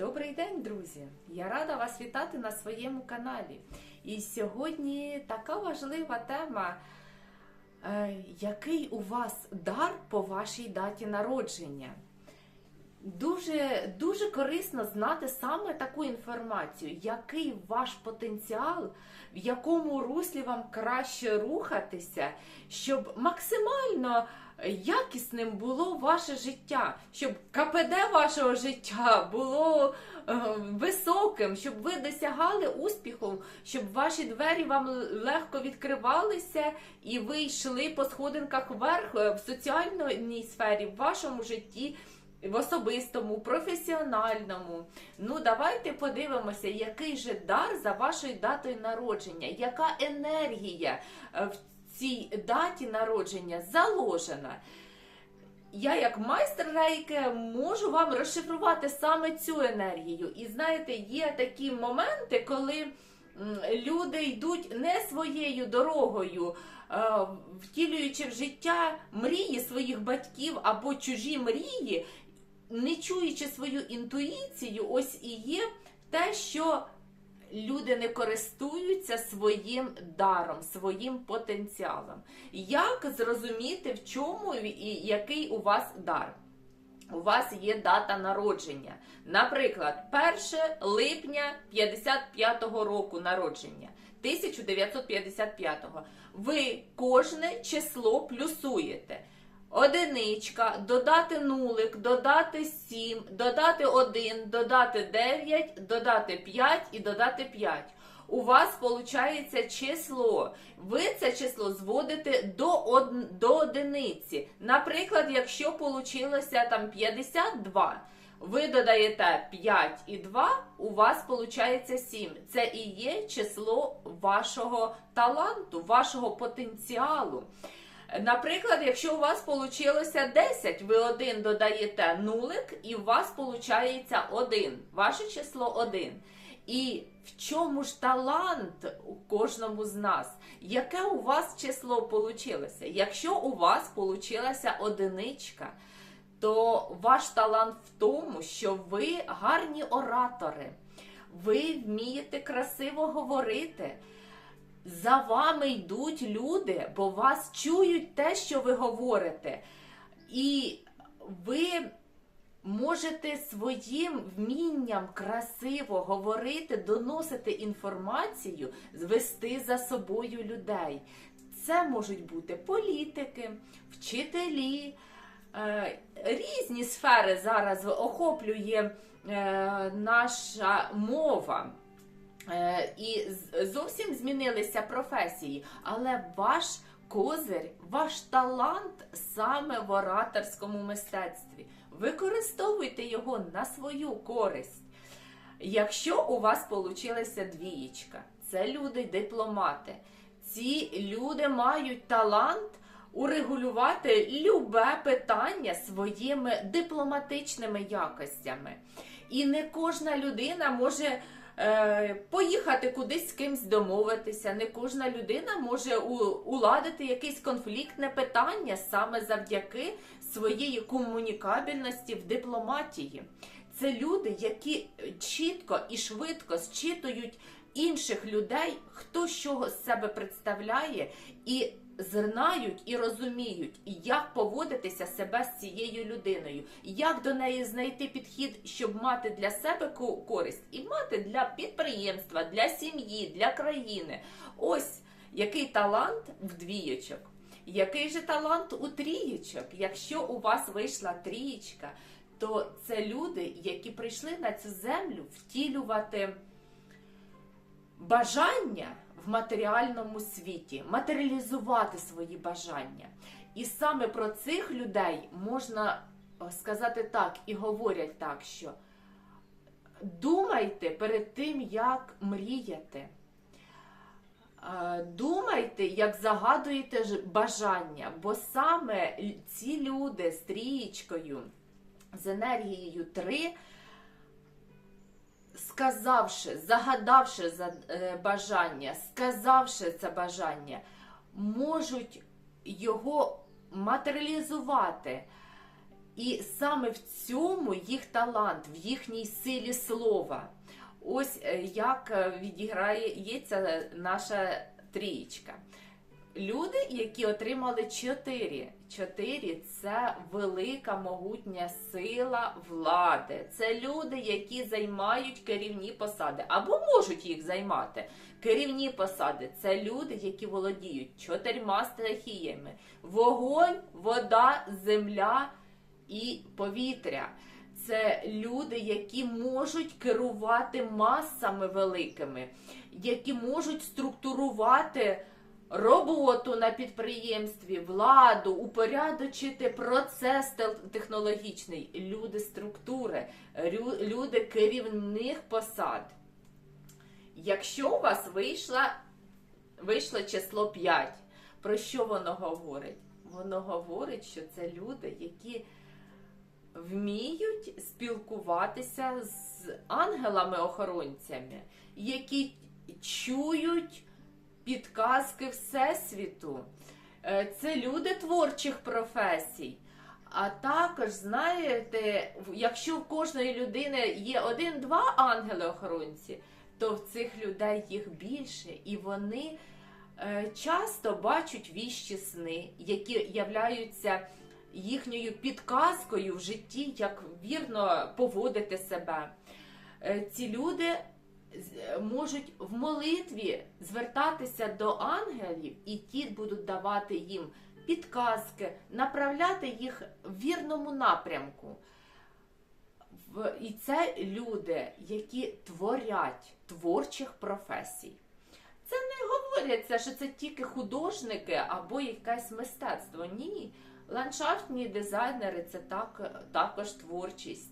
Добрий день, друзі! Я рада вас вітати на своєму каналі. І сьогодні така важлива тема, е, який у вас дар по вашій даті народження. Дуже, дуже корисно знати саме таку інформацію, який ваш потенціал, в якому руслі вам краще рухатися, щоб максимально якісним було ваше життя, щоб КПД вашого життя було е, високим, щоб ви досягали успіху, щоб ваші двері вам легко відкривалися і ви йшли по сходинках вверх е, в соціальній сфері, в вашому житті. В особистому, професіональному. Ну, давайте подивимося, який же дар за вашою датою народження, яка енергія е, в цій даті народження заложена. Я, як майстер рейки, можу вам розшифрувати саме цю енергію. І знаєте, є такі моменти, коли люди йдуть не своєю дорогою, е, втілюючи в життя мрії своїх батьків або чужі мрії, не чуючи свою інтуїцію, ось і є те, що люди не користуються своїм даром, своїм потенціалом. Як зрозуміти, в чому і який у вас дар? У вас є дата народження. Наприклад, 1 липня 55-го року народження. 1955-го. Ви кожне число плюсуєте. Одиничка, додати нулик, додати 7, додати 1, додати 9, додати 5 і додати 5. У вас виходить число. Ви це число зводите до од... до одиниці. Наприклад, якщо вийшло там 52, ви додаєте 5 і 2, у вас виходить 7. Це і є число вашого таланту, вашого потенціалу. Наприклад, якщо у вас вийшло 10, ви 1 додаєте нулик, і у вас виходить 1. Ваше число 1. І в чому ж талант у кожному з нас? Яке у вас число вийшло? Якщо у вас вийшла одиничка, то ваш талант в тому, що ви гарні оратори, ви вмієте красиво говорити. За вами йдуть люди, бо вас чують те, що ви говорите. І ви можете своїм вмінням красиво говорити, доносити інформацію, звести за собою людей. Це можуть бути політики, вчителі, е, різні сфери зараз охоплює е, наша мова. Е, І зовсім змінилися професії, але ваш козир, ваш талант саме в ораторському мистецтві. Використовуйте його на свою користь. Якщо у вас получилася двієчка, це люди-дипломати. Ці люди мають талант урегулювати любе питання своїми дипломатичними якостями. І не кожна людина може поїхати кудись з кимсь домовитися. Не кожна людина може уладити якесь конфліктне питання саме завдяки своєї комунікабельності в дипломатії. Це люди, які чітко і швидко зчитують інших людей, хто що з себе представляє, і знають і розуміють, як поводитися себе з цією людиною, як до неї знайти підхід, щоб мати для себе користь, і мати для підприємства, для сім'ї, для країни. Ось який талант в двієчок. Який же талант у трієчок? Якщо у вас вийшла трієчка, то це люди, які прийшли на цю землю втілювати бажання в матеріальному світі, матеріалізувати свої бажання. І саме про цих людей можна сказати так і говорять так, що думайте перед тим, як мріяти. Е, Думайте, як загадуєте бажання, бо саме ці люди з трієчкою, з енергією 3, сказавши, загадавши за е, бажання, сказавши це бажання, можуть його матеріалізувати І саме в цьому їх талант, в їхній силі слова. Ось е, як е, відіграється наша трієчка. Люди, які отримали 4. 4 це велика могутня сила влади. Це люди, які займають керівні посади або можуть їх займати. Керівні посади це люди, які володіють чотирма стихіями: вогонь, вода, земля і повітря. Це люди, які можуть керувати масами великими, які можуть структурувати роботу на підприємстві, владу, упорядочити процес технологічний, люди структури, люди керівних посад. Якщо у вас вийшла, вийшло число 5, про що воно говорить? Воно говорить, що це люди, які вміють спілкуватися з ангелами-охоронцями, які чують підказки Всесвіту. Е, Це люди творчих професій. А також, знаєте, якщо в кожної людини є один-два ангели-охоронці, то в цих людей їх більше, і вони е, часто бачать віщі сни, які являються їхньою підказкою в житті, як вірно поводити себе. Е, Ці люди можуть в молитві звертатися до ангелів, і ті будуть давати їм підказки, направляти їх в вірному напрямку. І це люди, які творять творчих професій. Це не говориться, що це тільки художники або якесь мистецтво. Ні. Ландшафтні дизайнери це так, також творчість.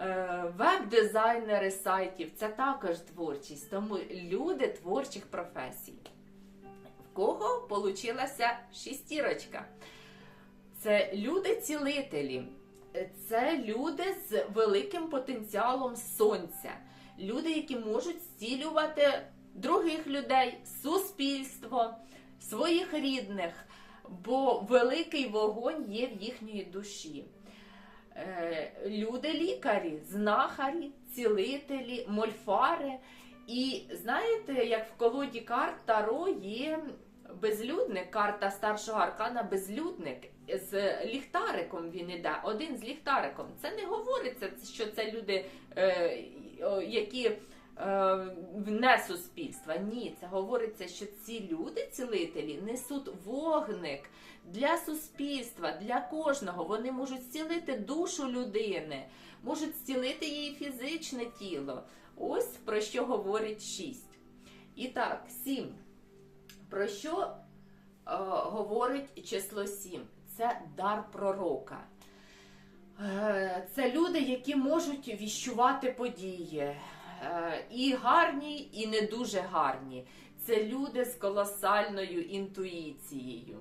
Е, Веб-дизайнери сайтів це також творчість. Тому люди творчих професій. В кого получилася шістірочка? Це люди-цілителі. Це люди з великим потенціалом сонця. Люди, які можуть зцілювати других людей, суспільство, своїх рідних, бо великий вогонь є в їхньої душі. Е, Люди лікарі, знахарі, цілителі, мольфари. І знаєте, як в колоді карт Таро є безлюдник, карта старшого аркана безлюдник. З ліхтариком він іде, один з ліхтариком. Це не говориться, що це люди, е, які е, вне суспільства. Ні, це говориться, що ці люди, цілителі, несуть вогник для суспільства, для кожного. Вони можуть зцілити душу людини, можуть зцілити її фізичне тіло. Ось про що говорить 6. І так, 7. Про що е, говорить число 7? Це дар пророка. Е, Це люди, які можуть віщувати події. Е, І гарні, і не дуже гарні. Це люди з колосальною інтуїцією.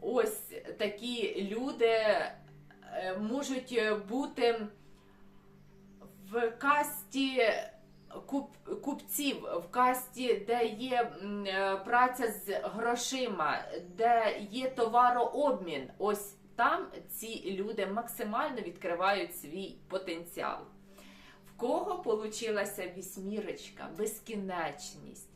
Ось такі люди е, можуть бути в касті куп- купців, в касті, де є е, праця з грошима, де є товарообмін. Ось там ці люди максимально відкривають свій потенціал. В кого получилася вісьмірочка, безкінечність,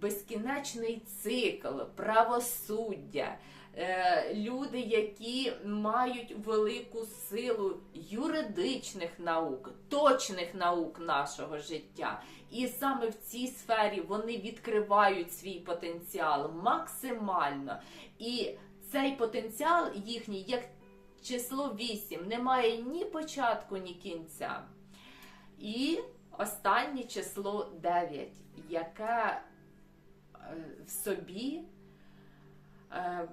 безкінечний цикл, правосуддя, е, люди, які мають велику силу юридичних наук, точних наук нашого життя. І саме в цій сфері вони відкривають свій потенціал максимально. І цей потенціал їхній, як число 8, не має ні початку, ні кінця. І останнє число 9, яке е, в собі е,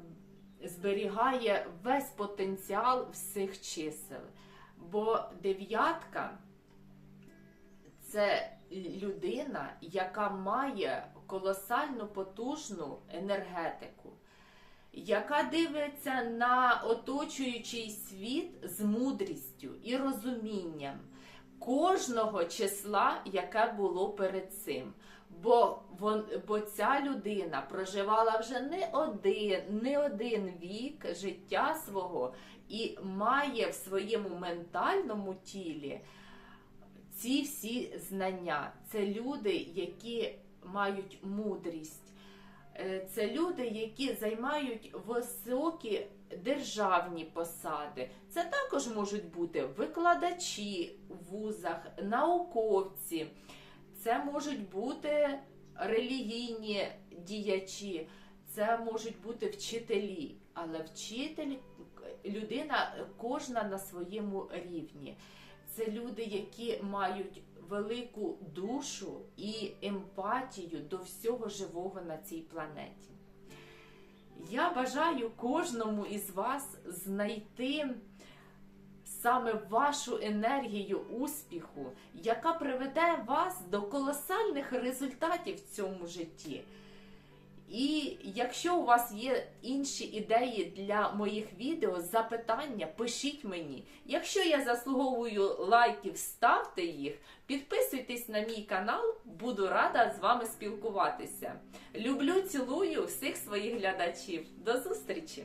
зберігає весь потенціал всіх чисел. Бо дев'ятка це людина, яка має колосально потужну енергетику, яка дивиться на оточуючий світ з мудрістю і розумінням кожного числа, яке було перед цим. Бо, вон, бо ця людина проживала вже не один, не один вік життя свого і має в своєму ментальному тілі ці всі знання. Це люди, які мають мудрість. Е, Це люди, які займають високі державні посади. Це також можуть бути викладачі в вузах, науковці, це можуть бути релігійні діячі, це можуть бути вчителі. Але вчитель, людина кожна на своєму рівні. Це люди, які мають велику душу і емпатію до всього живого на цій планеті. Я бажаю кожному із вас знайти саме вашу енергію успіху, яка приведе вас до колосальних результатів в цьому житті. І якщо у вас є інші ідеї для моїх відео, запитання, пишіть мені. Якщо я заслуговую лайків, ставте їх, підписуйтесь на мій канал, буду рада з вами спілкуватися. Люблю, цілую всіх своїх глядачів. До зустрічі!